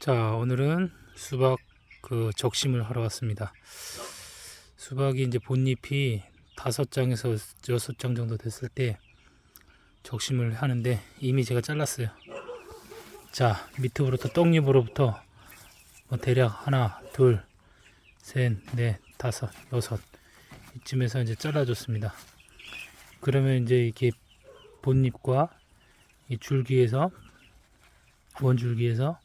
자, 오늘은 수박 그 적심을 하러 왔습니다. 수박이 이제 본잎이 다섯 장에서 여섯 장 정도 됐을 때 적심을 하는데 이미 제가 잘랐어요. 자, 밑으로부터 떡잎으로부터 뭐 대략 하나, 둘, 셋, 넷, 다섯, 여섯 이쯤에서 이제 잘라줬습니다. 그러면 이제 이게 본잎과 이 줄기에서 원줄기에서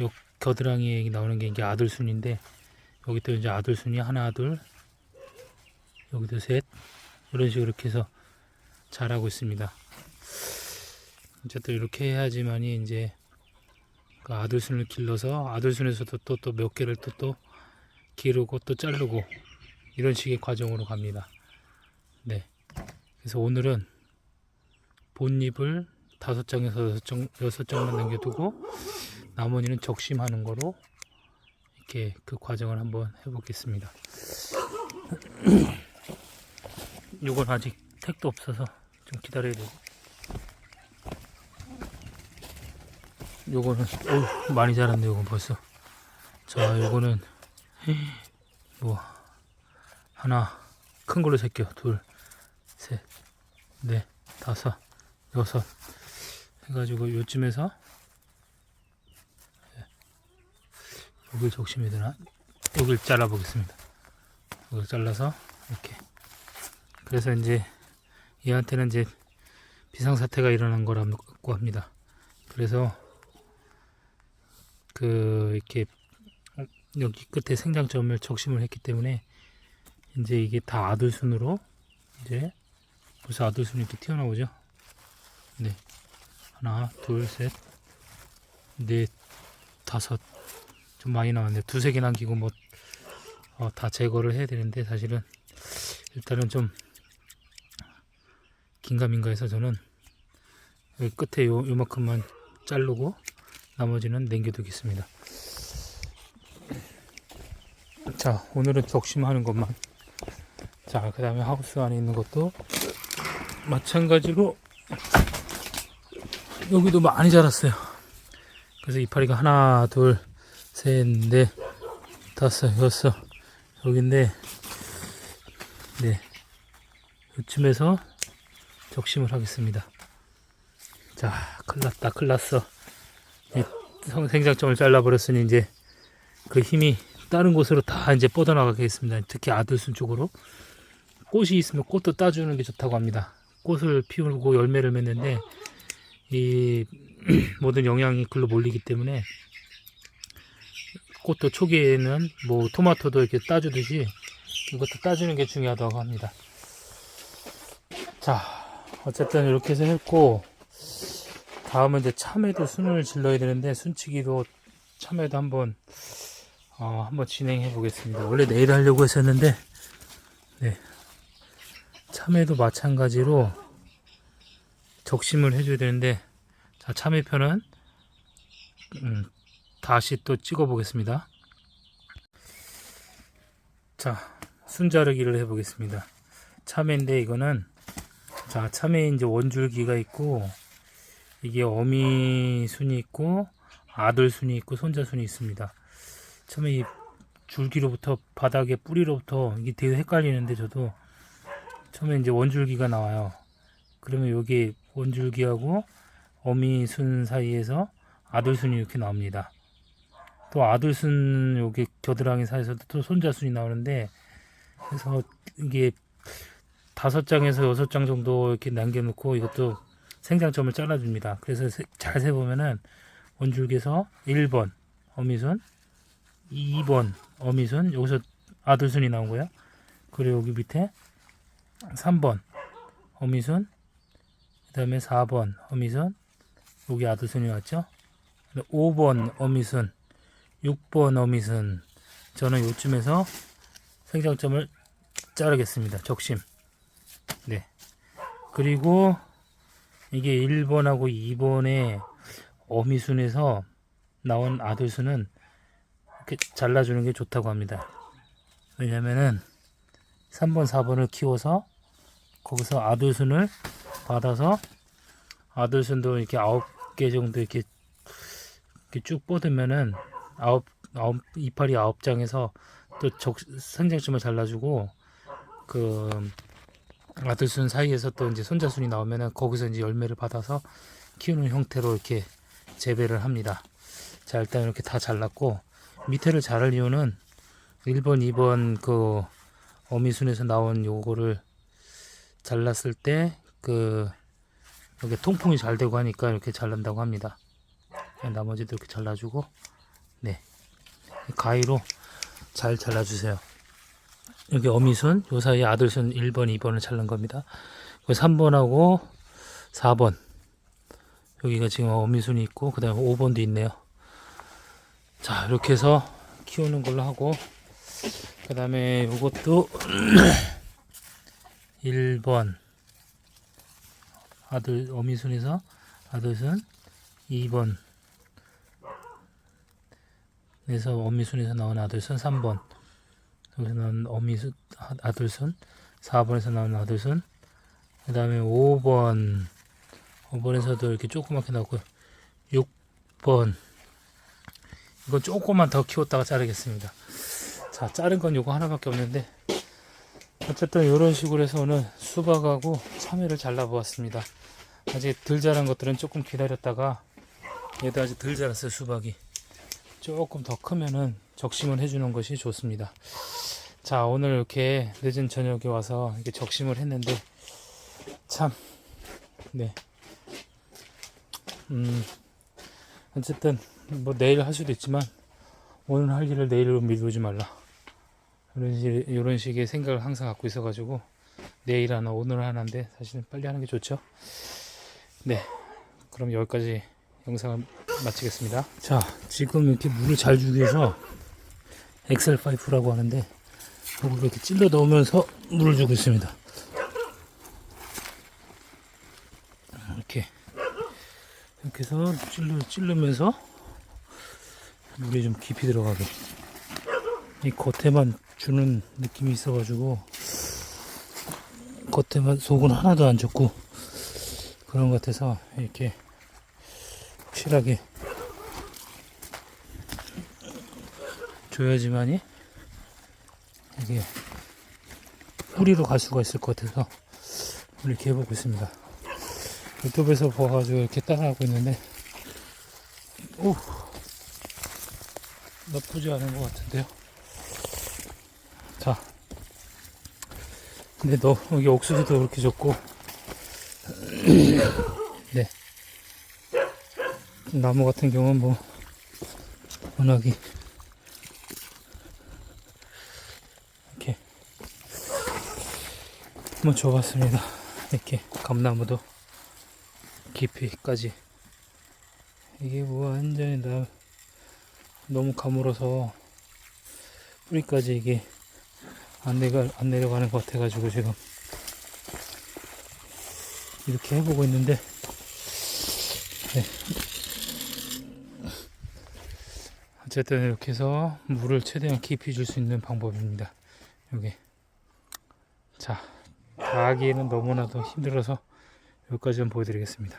요 겨드랑이에 나오는 게 이게 아들 순인데 여기도 이제 아들 순이 하나 둘 여기도 셋 이런 식으로 이렇게 해서 자라고 있습니다. 어쨌든 이렇게 해야지만이 이제 그 아들 순을 길러서 아들 순에서도 또 또 몇 개를 또 또 기르고 또 자르고 이런 식의 과정으로 갑니다. 네. 그래서 오늘은 본잎을 다섯 장에서 여섯 장만 남겨두고 나머지는 적심하는 거로 이렇게 그 과정을 한번 해보겠습니다. 요건 아직 택도 없어서 좀 기다려야 되고. 요거는 오 많이 자랐네 요건 벌써. 자 요거는 뭐 하나 큰 걸로 셀게요. 둘, 셋, 넷, 다섯, 여섯 해가지고 요쯤에서 여길 적심해야 되나? 여길 잘라 보겠습니다. 여길 잘라서 이렇게. 그래서 이제 얘한테는 이제 비상사태가 일어난 거라고 합니다. 그래서 그 이렇게 여기 끝에 생장점을 적심을 했기 때문에 이제 이게 다 아들순으로 이제 벌써 아들순이 이렇게 튀어나오죠. 네. 하나, 둘, 셋, 넷, 다섯. 좀 많이 나왔네요. 두세 개 남기고 뭐, 어, 다 제거를 해야 되는데, 사실은, 일단은 좀, 긴가민가 해서 저는, 끝에 요, 요만큼만 자르고, 나머지는 남겨두겠습니다. 자, 오늘은 적심하는 것만. 자, 그 다음에 하우스 안에 있는 것도, 마찬가지로, 여기도 많이 자랐어요. 그래서 이파리가 하나, 둘, 셋, 넷, 다섯, 여섯. 여기인데, 네. 요쯤에서 적심을 하겠습니다. 자, 큰일 났다, 큰일 났어. 이 성- 생장점을 잘라버렸으니 이제 그 힘이 다른 곳으로 다 이제 뻗어나가겠습니다. 특히 아들순 쪽으로. 꽃이 있으면 꽃도 따주는 게 좋다고 합니다. 꽃을 피우고 열매를 맺는데, 이 모든 영양이 글로 몰리기 때문에 꽃도 초기에는 뭐 토마토도 이렇게 따주듯이 이것도 따주는 게 중요하다고 합니다. 자, 어쨌든 이렇게 해서 했고 다음은 이제 참외도 순을 질러야 되는데 순치기도 참외도 한번 어, 한번 진행해 보겠습니다. 원래 내일 하려고 했었는데 네. 참외도 마찬가지로 적심을 해줘야 되는데 자 참외편은 음, 다시 또 찍어 보겠습니다. 자 순자르기를 해 보겠습니다. 참외인데 이거는 자 참외 이제 원줄기가 있고 이게 어미 순이 있고 아들 순이 있고 손자 순이 있습니다. 처음에 이 줄기로부터 바닥에 뿌리로부터 이게 되게 헷갈리는데 저도 처음에 이제 원줄기가 나와요. 그러면 여기 원줄기하고 어미 순 사이에서 아들 순이 이렇게 나옵니다. 또 아들순 여기 겨드랑이 사이에서도 또 손자순이 나오는데 그래서 이게 다섯 장에서 여섯 장 정도 이렇게 남겨놓고 이것도 생장점을 잘라줍니다. 그래서 세- 잘 세보면은 원줄기에서 1번 어미순, 2번 어미순 여기서 아들순이 나온 거예요. 그리고 여기 밑에 3번 어미순 그 다음에 4번 어미순 여기 아들순이 왔죠 5번 어미순 6번 어미순. 저는 요쯤에서 생장점을 자르겠습니다. 적심. 네. 그리고 이게 1번하고 2번의 어미순에서 나온 아들순은 이렇게 잘라주는 게 좋다고 합니다. 왜냐면은 3번 4번을 키워서 거기서 아들순을 받아서 아들순도 이렇게 아홉 개 정도 이렇게 이렇게 쭉 뻗으면은 아홉 아홉 이파리 아홉 장에서 또 적, 생장점을 잘라주고 그 아들 순 사이에서 또 이제 손자 순이 나오면은 거기서 이제 열매를 받아서 키우는 형태로 이렇게 재배를 합니다. 자 일단 이렇게 다 잘랐고 밑에를 자를 이유는 1번, 2번 그 어미순에서 나온 요거를 잘랐을 때 그 이렇게 통풍이 잘 되고 하니까 이렇게 잘란다고 합니다. 나머지도 이렇게 잘라주고 네 가위로 잘 잘라주세요. 여기 어미순 요 사이에 아들순 1번, 2번을 자른 겁니다. 3번하고 4번 여기가 지금 어미순이 있고 그 다음에 5번도 있네요. 자 이렇게 해서 키우는 걸로 하고 그 다음에 요것도 1번 아들 어미순에서 아들순 2번 에서 어미순에서 나온 아들순 3번. 여기서 나온 어미순 아- 아들순 4번에서 나온 아들순 그 다음에 5번. 5번에서도 이렇게 조그맣게 나오고 6번. 이건 조금만 더 키웠다가 자르겠습니다. 자 자른 건 요거 하나밖에 없는데 어쨌든 이런 식으로 해서 오늘 수박하고 참외를 잘라 보았습니다. 아직 덜 자란 것들은 조금 기다렸다가 얘도 아직 덜 자랐어요 수박이 조금 더 크면은 적심을 해주는 것이 좋습니다 자 오늘 이렇게 늦은 저녁에 와서 이렇게 적심을 했는데 참 네. 음, 어쨌든 뭐 내일 할 수도 있지만 오늘 할 일을 내일로 미루지 말라. 이런 식 이런 식의 생각을 항상 갖고 있어가지고 내일 하나 오늘 하나인데 사실은 빨리 하는 게 좋죠. 네, 그럼 여기까지 영상을 마치겠습니다. 자, 지금 이렇게 물을 잘 주기 위해서 엑셀 파이프라고 하는데 이걸 이렇게 찔러 넣으면서 물을 주고 있습니다. 이렇게 이렇게 해서 찔러, 찔르면서 물이 좀 깊이 들어가게 이 겉에만 주는 느낌이 있어가지고 겉에만 속은 하나도 안 젖고 그런 것 같아서 이렇게 확실하게 줘야지만이 이게 뿌리로 갈 수가 있을 것 같아서 이렇게 해보고 있습니다. 유튜브에서 봐가지고 이렇게 따라하고 있는데 오 나쁘지 않은 것 같은데요 자 근데 너 여기 옥수수도 그렇게 좋고 네 나무 같은 경우는 뭐 워낙이 이렇게 한번 줘봤습니다 이렇게 감나무도 깊이까지 이게 뭐 완전히 나 너무 가물어서 뿌리까지 이게 안 내가 안 내려가는 것 같아가지고 지금 이렇게 해보고 있는데 네. 어쨌든 이렇게 해서 물을 최대한 깊이 줄 수 있는 방법입니다. 여기 자 다 하기에는 너무나도 힘들어서 여기까지 좀 보여드리겠습니다.